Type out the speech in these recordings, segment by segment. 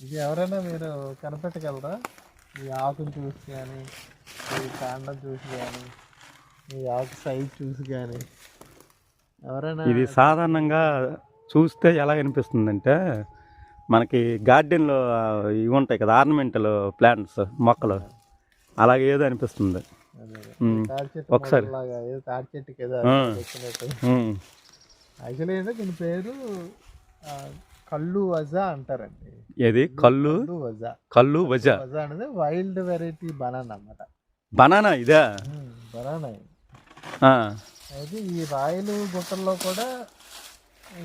ఇది ఎవరైనా మీరు కనిపెట్టగలరా? ఈ ఆకుని చూసి కానీ ఈ కాండం చూసి కానీ ఈ ఆకు సైజ్ చూసి కానీ ఎవరైనా ఇది సాధారణంగా చూస్తే ఎలా అనిపిస్తుందంటే మనకి గార్డెన్లో ఇవి ఉంటాయి కదా ఆర్నమెంటల్ ప్లాంట్స్ మొక్కలు. అలాగే ఏదో అనిపిస్తుంది. తాడి చెట్టు ఒకసారి. తాడి ఉమ్. యాక్చువల్లీ ఏంటంటే దీని పేరు కళ్ళు వజా అంటారండి. ఏది? కళ్ళు? కళ్ళు వజా. అనేది వైల్డ్ వెరైటీ బనానా అన్నమాట. బనానా ఇదే? బనానా అయితే ఈ రాయలు గుట్టల్లో కూడా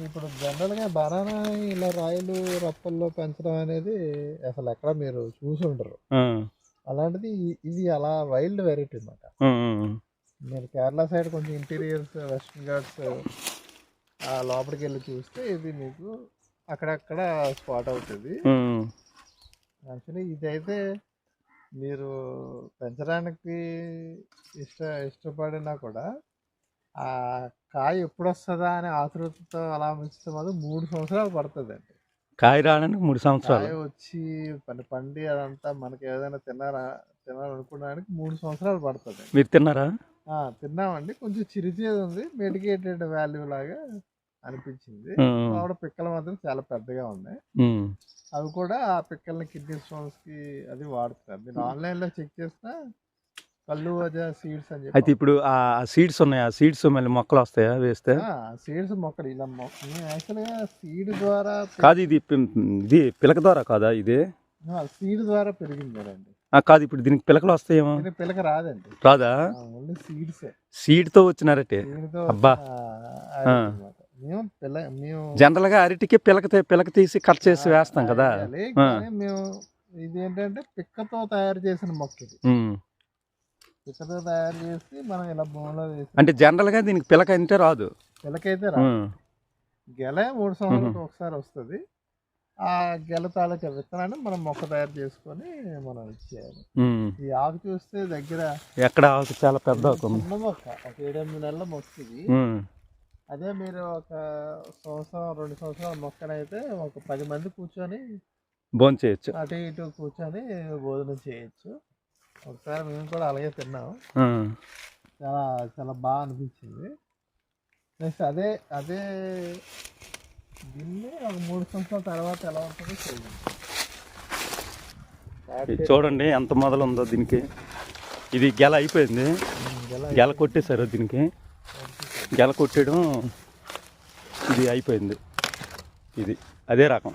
ఇప్పుడు జనరల్గా బనానా ఇలా రాయలు రప్పల్లో పెంచడం అనేది అసలు ఎక్కడ మీరు చూసి ఉండరు. అలాంటిది ఇది అలా వైల్డ్ వెరైటీ ఉమ్, మీరు కేరళ సైడ్ కొంచెం ఇంటీరియర్స్ వెస్ట్రన్ ఘాట్స్ ఆ లోపలికి వెళ్ళి చూస్తే ఇది మీకు అక్కడక్కడ స్పాట్ అవుతుంది. యాక్చువల్లీ ఇదైతే మీరు పెంచడానికి ఇష్ట ఇష్టపడినా కూడా ఆ కాయ ఎప్పుడు వస్తుందా అనే ఆతృతతో అలా ఉంచితే మాత్రం మూడు సంవత్సరాలు పడుతుంది అండి కాయ రావడానికి మూడు సంవత్సరాలు. కాయ వచ్చి పని పండి అదంతా మనకి ఏదైనా తినారా తినాలనుకోవడానికి మూడు సంవత్సరాలు పడుతుంది. మీరు తిన్నారా? తిన్నామండి. కొంచెం చిరిచేది ఉంది. మెడికేటెడ్ వాల్యూ లాగా అనిపించింది. ఆవిడ పిక్కలు మాత్రం చాలా పెద్దగా ఉన్నాయి. అవి కూడా ఆ పిక్కల్ని కిడ్నీ స్టోన్స్కి అది వాడుతున్నారు. మీరు ఆన్లైన్లో చెక్ చేసినా కళ్ళు సీడ్స్ అని అయితే చెప్పి ఇప్పుడు ఆ సీడ్స్ ఉన్నాయి. ఆ సీడ్స్ మళ్ళీ మొక్కలు వస్తాయా వేస్తే? సీడ్స్ మొక్కలు. ఇలా మొక్క యాక్చువల్గా సీడ్ ద్వారా కాదు ఇది ఇది పిలక ద్వారా కాదా ఇది? సీడ్ ద్వారా పెరిగింది అండి కాదు ఇప్పుడు దీనికి పిలకలు వస్తాయేమో? పిలక రాదండి. రాదా? ఓన్లీ సీడ్సే. సీడ్తో వచ్చినారటే. అబ్బా. మేము పిల్ల మేము జనరల్గా అరటికి పిలక పిలక తీసి కట్ చేసి వేస్తాం కదా. మేము ఇది ఏంటంటే పిక్కతో తయారు చేసిన మొక్క ఇది. పిక్కతో తయారు చేసి మనం ఇలా భూమిలో వేసి అంటే జనరల్గా దీనికి పిలక అంటే రాదు. పిల్లకైతే రా ఉమ్. గెల మూడు సంవత్సరాలకు ఒకసారి వస్తుంది. ఆ గెల తాలూకా విత్తనాన్ని మనం మొక్క తయారు చేసుకొని మనం ఇచ్చేయాలి. ఈ ఆకు చూస్తే దగ్గర ఎక్కడ ఆకు చాలా పెద్ద మొక్క ఒక ఏడెనిమిది నెలల మొక్క ఇది. అదే మీరు ఒక సంవత్సరం రెండు సంవత్సరాల మొక్కనైతే ఒక పది మంది కూర్చొని భోంచేయచ్చు చేయొచ్చు. అటు ఇటు కూర్చొని భోజనం చేయొచ్చు. ఒకసారి మేము కూడా అలాగే తిన్నాం. ఉమ్. చాలా చాలా బాగా అనిపించింది. నెక్స్ట్ అదే అదే దీన్ని ఒక మూడు సంవత్సరాల తర్వాత ఎలా ఉంటుందో చూడండి చూడండి ఎంత మొదలు ఉందో దీనికి. ఇది గెల అయిపోయింది. గెల కొట్టేశారు దీనికి. గెల కొట్టేయడం ఇది అయిపోయింది. ఇది అదే రకం.